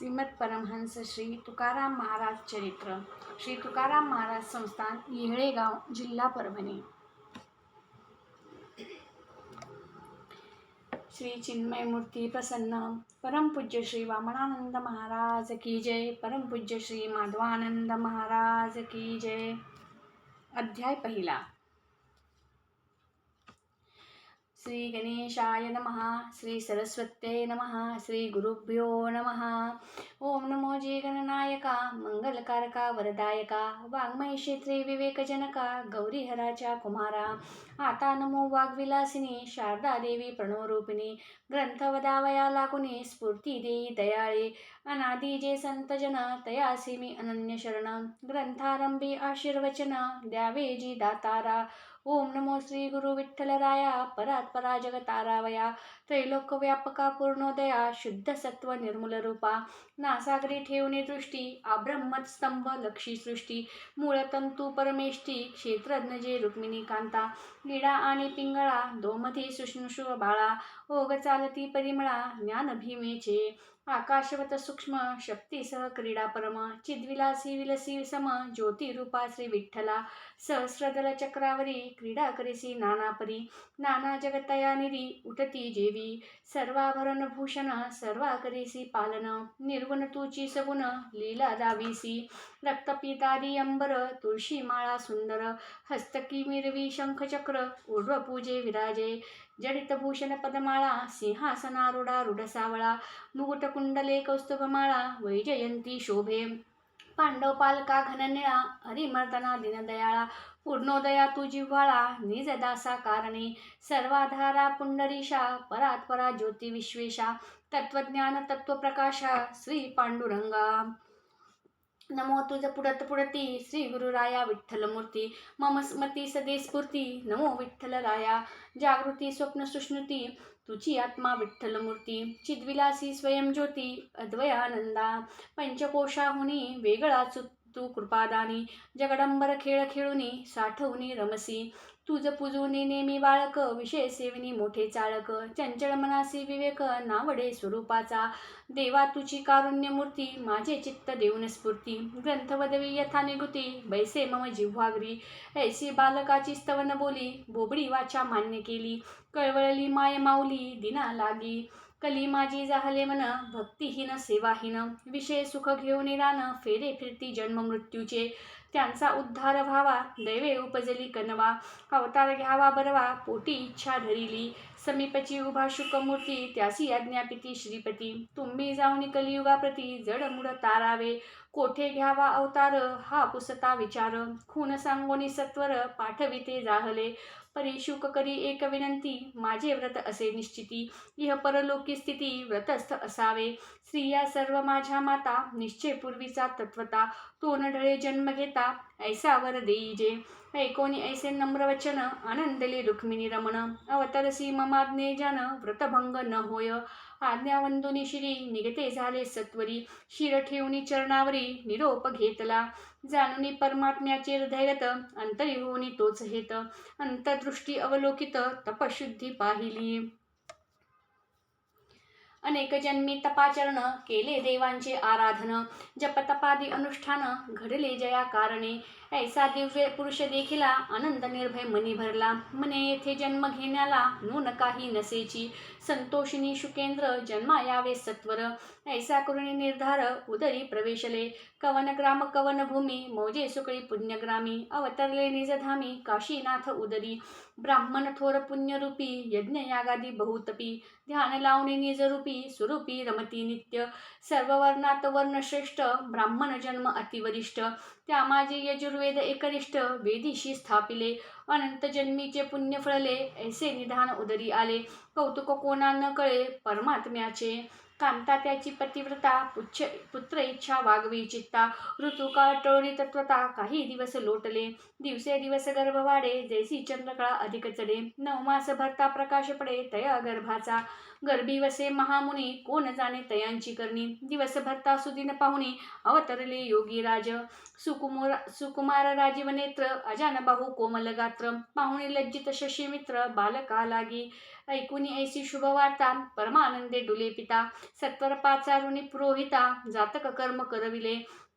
श्रीमद परमहंस श्री तुकाराम महाराज चरित्र. श्री तुकाराम महाराज संस्थान येळेगाव जिल्हा परभणी. श्री चिन्मय मूर्ती प्रसन्न. परमपूज्य श्री वामनानंद महाराज की जय. परमपूज्य श्री माधवानंद महाराज की जय. अध्याय पहिला. श्री गणेशाय नमः श्री सरस्वत्यै नमः श्री गुरुभ्यो नमः। ओम नमो जी गणनायका मंगलकारका वरदायका वाङ्मय विवेकजनका गौरीहराच्या कुमारा। आता नमो वाग्विलासिनी शारदा देवी प्रणवरूपिणी ग्रंथ वदावया लागुनी स्फूर्ती देई दयाळे अनादि जे संतजन तयासी मी अनन्य ग्रंथारंभी आशीर्वचन द्यावे जी दातारा। ओम नमो श्री गुरु विठ्ठलराया परात्परा जगतारावया त्रैलोक व्यापका पूर्णोदया शुद्ध सत्व निर्मूल रूपा नासागरी ठेवणे दृष्टी आब्रह्मत स्तंभ लक्षी सृष्टी मूळतंतू परमेष्टी क्षेत्रज्ञ जे रुक्मिणी कांता लीडा आणि पिंगळा दोमधी सुष्णुषु बाळा ओग चालती परिमळा ज्ञान भीमेचे आकाशवत सूक्ष्म शक्तीसह क्रीडा परम चिद्विलासी विलसी सम ज्योतिरूपा श्री विठ्ठला सहस्रदल चक्रावरी क्रीडा करीसी नानापरी नाना जगतया निरी उठती जेवी सर्वाभरण भूषण सर्वा करीसी पालन निर्गुण तुची सगुण लीला दावीसी रक्तपितादी अंबर तुळशी माळा सुंदर हस्तकी मिरवी शंखचक्र पूजे विराजे जडितभूषण पदमाळा सिंहासनारूढा रुडसावळा मुकुटकुंडले कौस्तुभमाळा वैजयंती शोभे पांडव पालका घननिळा हरिमर्दना दीनदयाळा पूर्णोदया तुजिव्हाळा निजदासा कारणे सर्वाधारा पुंडरीशा परात्परा ज्योतिविश्वेशा तत्वज्ञान तत्वप्रकाशा श्री पांडुरंगा. नमो तुझ पुडत पुडती श्री गुरुराया विठ्ठलमूर्ती मम स्मती सदे स्फूर्ती नमो विठ्ठलराया जागृती स्वप्न सुष्णुती तुझी आत्मा विठ्ठलमूर्ती चिद्विलासी स्वयंज्योती अद्वयानंदा. पंचकोशाहुनी वेगळा चु तू कृपादानी जगडंबर खेळ खेळुनी साठवणी रमसी. तुझ पुजुनी नेमी बाळक विषय सेवनी मोठे चाळक. चंचल मनासी विवेक नावडे स्वरूपाचा. देवा तुझी कारुण्यमूर्ती माझे चित्त देऊन स्फूर्ती. ग्रंथवदवी यथा निगुती बैसे मम जिव्हागरी. ऐसी बालकाची स्तवन बोली बोबडी वाचा मान्य केली. कळवळली माय माऊली दिना लागी. कली माझी झाले मन भक्तिहीन सेवाहीन विषय सुख घेऊन रान फेरे फिरती जन्म मृत्यूचे. त्यांचा उद्धार व्हावा दैवे उपजली कनवा अवतार घ्यावा बरवा पोटी इच्छा धरिली. समीपची उभा शुकमूर्ती त्यासी आज्ञापिती श्रीपती. तुम्ही जाऊन कलियुगाप्रती जडमुड तारावे. कोठे घ्यावा अवतार हा पुसता विचार. खून सांगोनी सत्वर पाठविते जाहले. परिशुक करी एक विनंती. माझे व्रत असे निश्चिती. इह परलोकी स्थिती व्रतस्थ असावे. स्त्रिया सर्व माझ्या माता. निश्चय पूर्वीचा तत्वता. तो न ढळे जन्म घेता. ऐसा वर देईजे ऐकोनी ऐसे नम्रवचन आनंदली रुक्मिणी रमण अवतरसी ममाज्ञे जन व्रतभंग न होय. आज्ञावंदुनी श्री निगते झाले सत्वरी शिर ठेवणी चरणावरी निरोप घेतला. जाणुनी परमात्म्याचे हृदयगत अंतरी होनी तोच हेत. अंतदृष्टी अवलोकित तपशुद्धी पाहिली. अनेक जन्मी तपाचरण केले देवांचे आराधन. जपतपादी अनुष्ठान घडले जया कारणे ऐसा दिव्य पुरुष देखिला आनंद निर्भय मनी भरला. मने येथे जन्म घेण्याला नून काही नसेची. संतोषिनी शुकेंद्र जन्मा यावे सत्वर. ऐसा करुणी निर्धार उदरी प्रवेशले. कवन ग्राम कवन भूमी मौजे सुकळी पुण्यग्रामी. अवतरले निजधामी काशीनाथ उदरी. ब्राह्मण थोर पुण्यरूपी यज्ञ यागादी बहुतपी. ध्यान लावणे निजरूपी स्वरूपी रमती नित्य. सर्व वर्णात वर्णश्रेष्ठ ब्राह्मण जन्म अतिवरिष्ठ. त्या माझे चतुर्वेद एकनिष्ठ वेदीशी स्थापिले. अनंत जन्मीचे पुण्य फळले ऐसे निधान उदरी आले. कौतुक कोणा न कळे परमात्म्याचे. कामता त्याची पतिव्रता पुच्छ पुत्र इच्छा वागवी चित्ता. ऋतुकाळ टळणी तत्वता काही दिवस लोटले. दिवसे दिवस गर्भ वाढे जैसी चंद्रकळा अधिक चढे. नऊ मास भरता प्रकाश पडे तया गर्भाचा. गर्भी वसे महामुनी कोण जाणे तयांची करणी? दिवस भरता सुदिन पाहुणी अवतरले योगी राज. सुकुमार सुकुमार राजीवनेत्र अजान बाहू कोमल गात्र. पाहुणे लज्जित शशी मित्र बालका लागी. ऐकून ऐसी शुभवार्ता परमानंदे डुले पिता. सत्वर पाचारुणी पुरोहिता जातक कर्म करविले.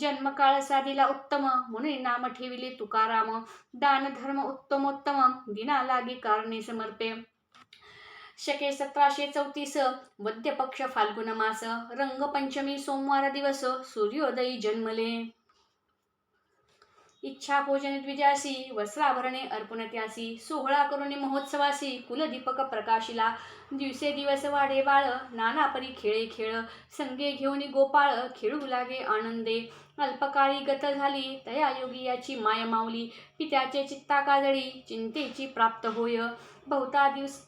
जन्मकाळ साधीला उत्तम म्हणून नाम ठेविले तुकाराम. दान धर्म उत्तमोत्तम दिना लागी कारणे समर्पे. शके सतराशे चौतीस वद्यपक्ष फाल्गुन मास रंगपंचमी सोमवार दिवस सूर्योदयी जन्मले. इच्छा भोजन द्विजासी वस्त्राभरणे अर्पण त्यासी सोहळा करुणी महोत्सवासी कुलदीपक प्रकाशिला. दिवसे दिवस वाढे बाळ नाना परी खेळे खेळ संगे घेऊन गोपाळ खेळू लागे आनंदे. अल्पकाळी गत झाली तया योगी याची माय माऊली. पित्याचे चित्ता काजळी चिंतेची प्राप्त होय. बहुता दिवस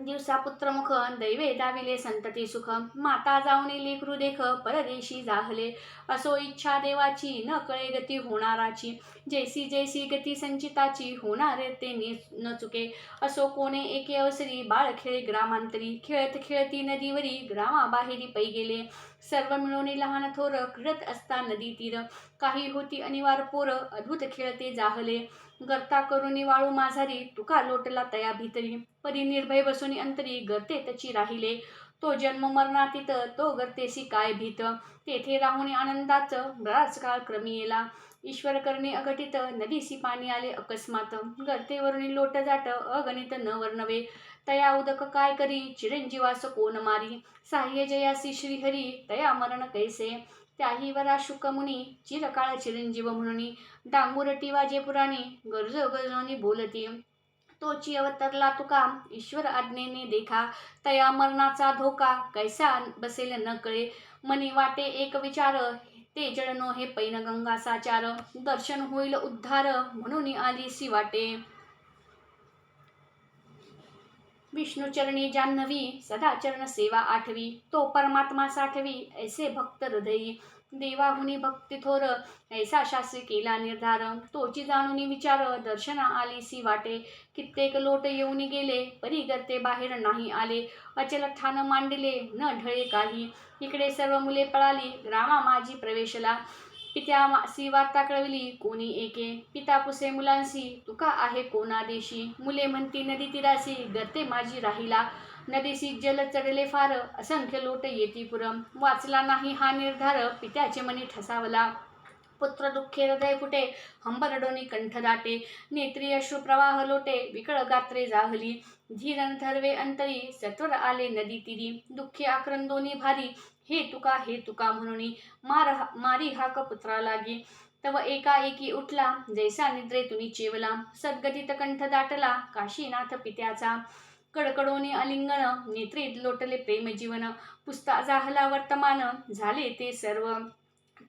दिवसा पुत्रमुख दैवे दाविले संतती सुख. माता जाऊन लेकरू देख परदेशी जाहले. असो इच्छा देवाची न कळे गती होणाराची. जैसी जैसी गती संचिताची होणारे ते न चुके. असो कोणे एके अवसरी बाळ खेळे ग्रामांतरी. खेळत खेळती नदीवरी ग्रामाबाहेरी पै गेले सर्व मिळून लहान थोर खेळत असता नदी तीर. काही होती अनिवार पोर अद्भुत खेळते जाहले. गर्ता करुणी वाळू माझारी तुका लोटला तया भीतरी. परी निर्भय बसुनी अंतरी गर्ते त्याची राहिले. तो जन्म मरणातीत तो गर्तेसी काय भीत. तेथे राहुनी आनंदाच बराच काळ क्रमी येला. ईश्वर करणे अघटित नदीसी पाणी आले अकस्मात. गर्तेवरुणी लोट जाट अगणित न वर्णवे. तया उदक काय करी? चिरंजीवास कोण मारी? साह्य जयासी श्रीहरी तया मरण कैसे? त्याही वरा शुकमुनी चिरकाळ चिरंजीव म्हणून डांगुरटी वाजे पुराणी गरज गरजोनी बोलती. तोची अवतरला तुका ईश्वर आज्ञेने देखा तया मरणाचा धोका कैसा बसेल न कळे मनी वाटे एक विचार ते जळनो हे पैनगंगा साचार दर्शन होईल उद्धार म्हणून आलीसी वाटे. विष्णुचरणी जान्हवी सदाचरण सेवा आठवी तो परमात्मा साठवी ऐसे भक्त हृदयी. देवाहुनी भक्ती थोर ऐसा शास्त्री केला निर्धार. तोची जाणून विचार दर्शना आली सी वाटे. कित्येक लोट येऊन गेले परी गर्ते बाहेर नाही आले. अचल ठाण मांडले न ढळे काही. इकडे सर्व मुले पळाली रामा माझी प्रवेशला. पित्या मासी वार्ता कळवली कोणी एके? पिता पुसे मुलांशी. तुका आहे कोणा देशी? मुले म्हणती नदी तिरासी. गर्ते माझी राहिला. नदीशी जल चढले फार. असंख्य लोट येती पुरम वाचला नाही हा निर्धार. पित्याचे मनी ठसावला. पुत्र दुःखे हृदय फुटे. हंबरडोनी कंठ दाटे. नेत्री अश्रू प्रवाह लोटे. विकळ गात्रे जाहली. धीरन धरवे अंतरी. सत्वर आले नदी तिरी. दुःखी आक्रंदोनी भारी. हे तुका हे तुका म्हणून मार मारी हाक पुत्रा लागी. तव एकाएकी उठला जैसा निद्रेतुनी चेवला सद्गतीत कंठ दाटला काशीनाथ पित्याचा. कडकडोनी अलिंगण नेत्रेत लोटले प्रेम जीवन पुस्ता जाहला वर्तमान झाले ते सर्व.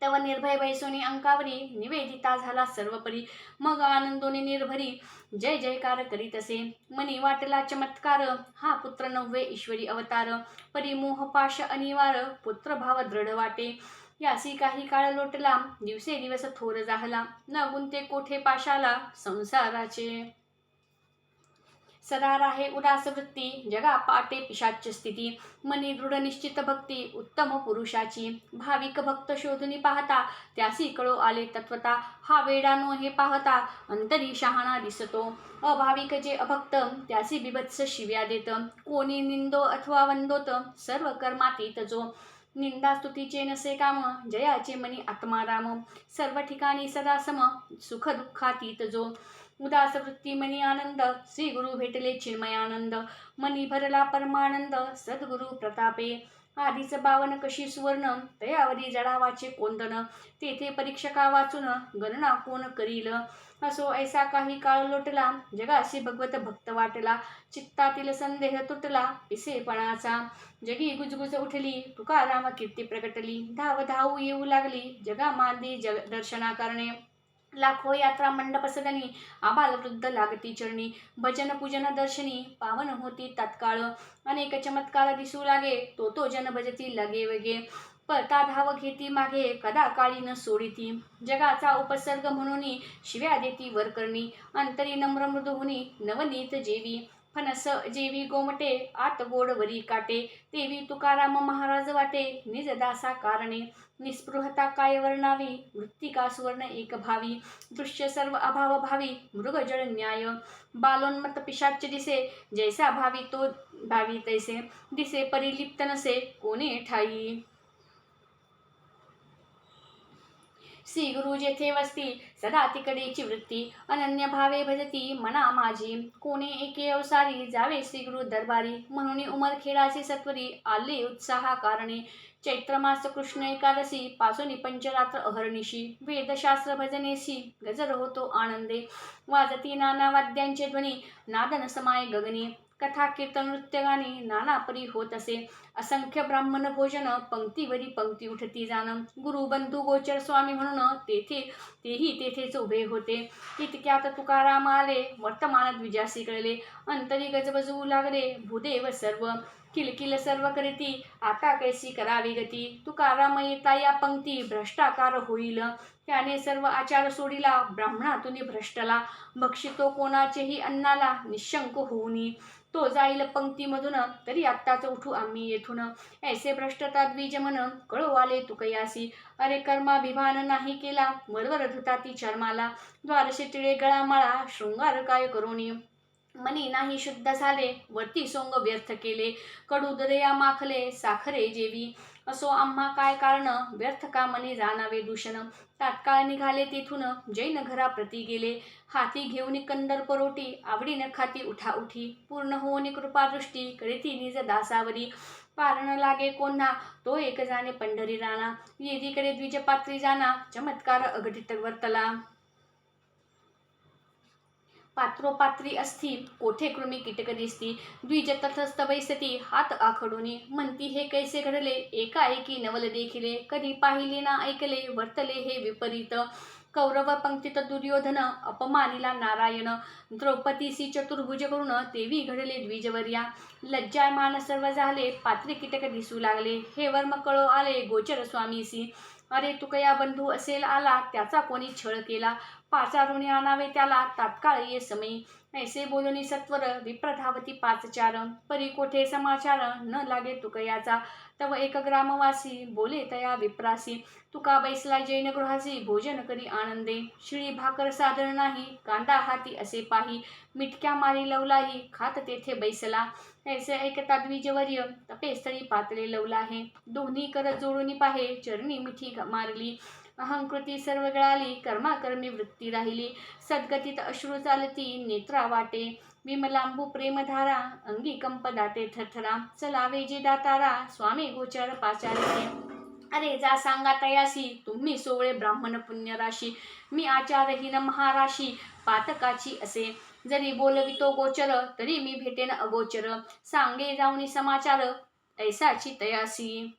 तव निर्भय बैसोनी अंकावरी निवेदिता झाला सर्वपरी. मग आनंदोनी निर्भरी जय जयकार करीत असे. मनी वाटला चमत्कार हा पुत्र नव्हे ईश्वरी अवतार. परिमोह मोहपाश अनिवार पुत्रभाव दृढ वाटे. यासी काही काळ लोटला दिवसे दिवस थोर जाहला न गुंते कोठे पाशाला संसाराचे. सदा राहे उदास वृत्ती जगा पाटे पिशाच्य स्थिती मनी दृढ निश्चित भक्ती उत्तम पुरुषाची भाविक भक्त शोधून पाहता त्यासी कळो आले तत्वता हा वेडानो हे पाहता अंतरी शहाणा दिसतो. अभाविक जे अभक्त त्यासी बिभत्स शिव्या देत कोणी निंदो अथवा वंदोत सर्व कर्मातीत जो. निंदा स्तुतीचे नसे काम जयाचे मनी आत्माराम सर्व ठिकाणी सदा सम सुख दुःखातीत जो. उदास वृत्ती मनी आनंद श्री गुरु भेटले चिन्मयानंद मनी भरला परमानंद सद्गुरु प्रतापे. आधीच बावन कशी सुवर्ण तयावरी जडावाचे कोंदण तेथे परीक्षका वाचून गणना कोण करील? असो ऐसा काही काळ लोटला जगाशी भगवत भक्त वाटला चित्तातील संदेह तुटला पिसेपणाचा जगी गुजगुज उठली तुकाराम कीर्ती प्रगटली धाव धावू येऊ लागली जगा मांदी जग दर्शना करणे. लाखो यात्रा मंडप सदनी आबालवृद्ध लागती चरणी. भजन पूजन दर्शनी पावन होती तात्काळ. अनेक चमत्कार दिसू लागे तो तो जन भजती लगे वेगे. पळता धाव घेती मागे कदा काळी न सोडिती. जगाचा उपसर्ग म्हणून शिव्या देती वरकरणी. अंतरी नम्र मृदुहुनी नवनीत जेवी. फणस जेवी गोमटे आत गोड वरी काटे तेवी तुकाराम महाराज वाटे निज दासा कारणे निस्पृहता काय वर्णावी मृत्तिका सुवर्ण एक भावी दृश्य सर्व अभाव भावी मृगजळ न्याय बालोन्मत पिशाच दिसे जैसा भावी तो भावी तैसे दिसे परिलिप्त नसे कोणी ठाई? श्री गुरु जेथे वसती सदा तिकडेची वृत्ती अनन्य भावे भजती मना माझी. कोणी एके अवसारी जावे श्री गुरु दरबारी म्हणून उमरखेडाचे सत्वरी आले उत्साहा कारणे चैत्रमास कृष्ण एकादशी पासोनी पंचरात्र अहर्निशी. वेदशास्त्र भजनेशी गजर होतो आनंदे. वाजती नाना वाद्यांचे ध्वनी नादन समाय गगनी. कथा कीर्तन नृत्य गाणी नाना परी होत असे. असंख्य ब्राह्मण भोजन पंक्तीवरी पंक्ती उठती जाण. गुरुबंधू गोचर स्वामी म्हणून तेथे तेही तेथेच उभे होते. इतक्यात तुकाराम आले. वर्तमानात द्विजासी कळले अंतरी गजबजवू लागले. भूदेव सर्व. किलकिल सर्व करीती आता कैसी करावी गती? तुकाराम येता या पंक्ती भ्रष्टाकार होईल. त्याने सर्व आचार सोडिला ब्राह्मणातून भ्रष्टला. भक्षितो कोणाचेही अन्नाला निशंक होऊनी. तो जाईल पंक्तीमधून तरी आत्ताच उठू आम्ही येथून. ऐसे भ्रष्टता द्विज म्हण कळू आले तुकयासी. अरे कर्माभिमान नाही केला वरवर धुता ती चर्माला. द्वारशे तिळे गळामाळा शृंगार काय करोनी? मनी नाही शुद्ध झाले वरती सोंग व्यर्थ केले. कडू दरया माखले साखरे जेवी. असो आम्हा काय कारण? व्यर्थ का मनी जाणावे दूषण? तात्काळ निघाले तेथून जैन घराप्रती गेले. हाती घेऊन कंदर परोटी आवडीनं खाती उठा उठी पूर्ण होऊन कृपादृष्टी करीती निज दासावरी. पारण लागे कोणा तो एक जाणे पंढरी राणा. येदीकडे द्विजपात्री जाना चमत्कार अघटित वर्तला. पात्रोपात्री असती कोठे कृमी कीटक दिसती द्विज बैसती हात आखडूनी म्हणती हे कैसे घडले? एकाएकी नवल देखिले कधी पाहिले ना ऐकले वर्तले हे विपरीत. कौरव पंक्तीत दुर्योधन अपमानिला नारायण. द्रौपदीसी चतुर्भुज करून देवी घडले द्विजवर्या. लज्जायमान सर्व झाले पात्री कीटक दिसू लागले. हे वर्म कळो आले गोचर स्वामीसी अरे तुकया बंधू असेल आला त्याचा कोणी छळ केला? पाचारुणी आणावे त्याला तात्काळ ये ऐसे बोलूनी सत्वर विप्रधावती पाचचार. परी कोठे समाचार न लागे तुकयाचा. तव एक ग्रामवासी बोले तया विप्रासी. तुका बैसला जैन गृहासी भोजन करी आनंदे. शिळी भाकर साधर नाही कांदा हाती असे पाही. मिटक्या मारी लवलाही खात तेथे बैसला. ऐसे ऐकता द्विजवर्य तपेस्थळी पातळे लवला आहे दोन्ही कर जोडून पाहे चरणी मिठी मारली. अहंकृती सर्व गळाली कर्माकर्मी वृत्ती राहिली. सद्गतीत अश्रू चालती नेत्रा वाटे. विमलांबू प्रेमधारा अंगी कंप दाते थरथरा. चलावे जे दातारा स्वामी गोचर पाचारे. अरे जा सांगा तयासी तुम्ही सोवळे ब्राह्मण पुण्यराशी. मी आचारहीन महाराशी पातकाची असे. जरी बोलवितो गोचर तरी मी भेटेन अगोचर. सांगे जाऊनी समाचार ऐसाची तयासी.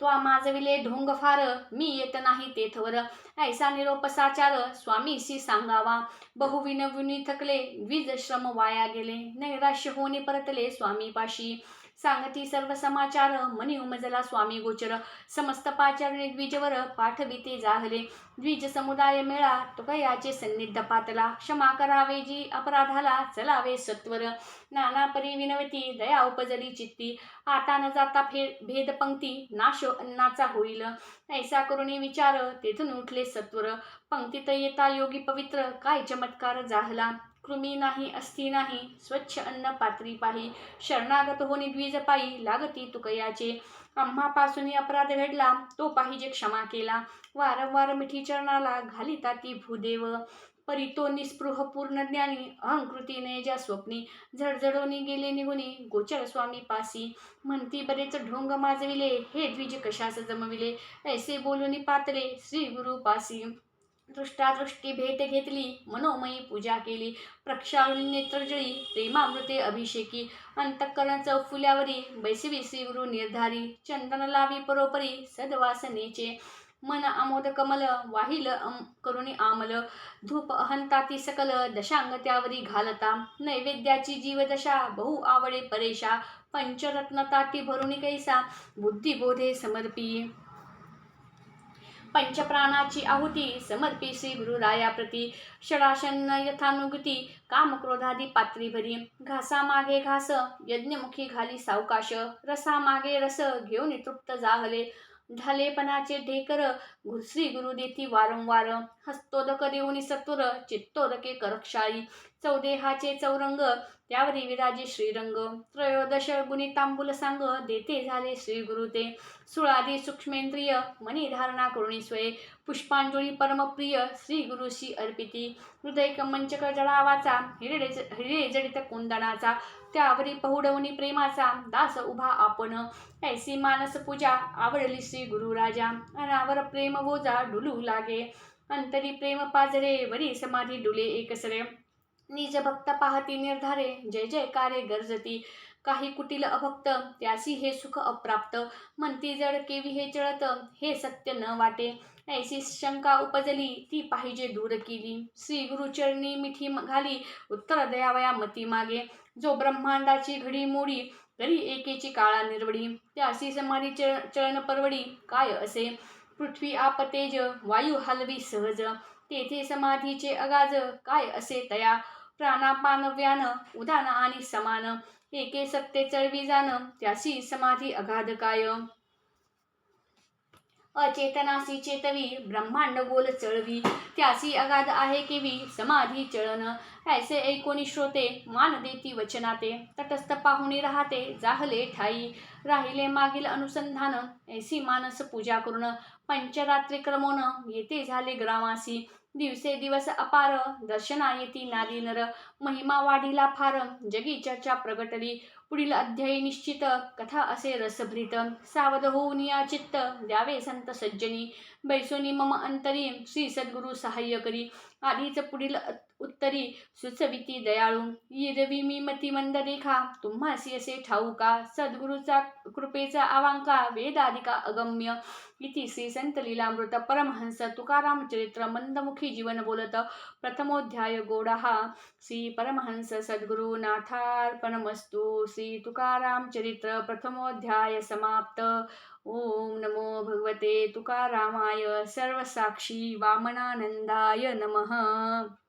तो माजविले ढोंग फार मी येत नाही तेथवर. ऐसा निरोपसाचार स्वामीशी सांगावा. बहुविनविनी थकले विज श्रम वाया गेले. नैराश्य होणे परतले स्वामीपाशी. सांगती सर्व समाचार मनी उमजला स्वामी गोचर. समस्त पाचारणे द्विजवर पाठविते जाहले द्विज समुदाय मेळा तुकयाचे सन्निध पातला. क्षमा करावे जी अपराधाला चलावे सत्वर. नाना परी विनवती दया उपजली चित्ती. आता न जाता फेर भेद पंक्ती नाशो अन्नाचा होईल. ऐसा करुणी विचार तेथून उठले सत्वर. पंक्तीत येता योगी पवित्र काय चमत्कार जाहला. कृमी नाही अस्थि नाही स्वच्छ अन्न पात्री पाही शरणागत होणे द्विज पायी लागती तुकयाचे. आम्हापासून अपराध घडला तो पाहिजे क्षमा केला. वारंवार मिठी चरणाला घालिता ती भूदेव. परी तो निस्पृह पूर्ण ज्ञानी अहंकृतीने ज्या स्वप्नी झडझडोनी गेले निघुनी गोचर स्वामी पासी. म्हणती बरेच ढोंग माजविले हे द्विज कशास जमविले? ऐसे बोलूनी पातले श्री गुरु पासी. दृष्टादृष्टी भेट घेतली मनोमयी पूजा केली प्रक्षाळून नेत्रजळी प्रेमामृते अभिषेकी अंतःकरण चौफुल्यावरी बैसवी गुरु निर्धारी चंदन लावी परोपरी सद्वासनेचे मन आमोद कमल वाहिल अम करुणी आमल धूप अहंताती सकल दशांग त्यावरी घालता नैवेद्याची जीवदशा बहु आवडे परेशा पंचरत्न ताटी भरुणी कैसा बुद्धिबोधे समर्पी. पंचप्राणाची आहुती समर्पी श्री गुरुरायाप्रती षडाशन्न यथानुगती कामक्रोधादी पात्री भरी घासा मागे घास यज्ञमुखी घाली सावकाश रसा मागे रस घेऊन तृप्त जाहले ढालेपणाचे ढेकर श्री गुरु देती वारंवार हस्तोदक देऊनी सत्वर चित्तोदके करक्षाळी चौदेहाचे चौरंग त्यावरी विराजे श्रीरंग त्रयोदश गुणी तांबूल सांग देते झाले श्री गुरु ते. सुळादी सूक्ष्मेंद्रिय मणी धारणा करुणी स्वये पुष्पांजुळी परमप्रिय श्री गुरुशी अर्पिती. हृदय कमंचक जळावाचा हिरडे हिरे जडित कुंदनाचा. त्यावरी पहुडवणी प्रेमाचा दास उभा आपण. ऐसी मानस पूजा आवडली श्री गुरु राजा. अनावर प्रेम बोजा डुलू लागे. अंतरी प्रेम पाजरे वरी समाधी डुले एकसरे निज भक्त पाहती निर्धारे जय जयकारे गरजती. काही कुटील अभक्त त्यासी हे सुख अप्राप्त. म्हणती जड केवी हे चळत हे सत्य न वाटे. ऐसी शंका उपजली ती पाहिजे दूर केली. श्री गुरुचरणी मिठी म- घाली उत्तर दयावया मती मागे. जो ब्रह्मांडाची घडी मोडी तरी एकेची काळा निर्वडी. त्यासी समाधी चळ चळण परवडी काय असे? पृथ्वी आप तेज वायू हलवी सहज. तेथे समाधीचे अगाज काय असे तया? प्राणापान व्यान उदान आणि समान एके सत्ते चळवी जाण त्याशी समाधी अगाध काय? अचेतनासी चेतवी ब्रह्मांड गोल चळवी. त्यासी अगाध आहे केवी समाधी चळन. ऐसे ऐकोनी श्रोते मान देती वचनाते. तटस्थ पाहुणी राहते जाहले ठाई. राहिले मागील अनुसंधान ऐसी मानस पूजा करून पंचरात्री क्रमोन येते झाले ग्रामासी. दिवसे दिवस अपार दर्शना येती नारी नर महिमा वाढीला फार जगी चर्चा प्रगटली. पुढील अध्यायी निश्चित कथा असे रसभरित सावध होऊन या चित्त द्यावे संत सज्जनी. बैसोनी मम अंतरी श्री सद्गुरु सहाय्य करी. आधीच पुढील उत्तरी सुचविती दयाळू. येरवी मी मती मंद रेखा तुम्हासी असे ठाऊका सद्गुरूचा कृपेचा आवांका वेदाधिका अगम्य. इति श्री संत लीलामृत परमहंस तुकाराम चरित्र मंदमुखी जीवन बोलत. प्रथमोध्याय गोडहा. श्री परमहंस सद्गुरु नाथार्पणमस्तु श्री तुकाराम चरित्र प्रथमोध्याय समाप्त. ओम नमो भगवते तुकारामाय. सर्वसाक्षी वामनानंदाय नमः.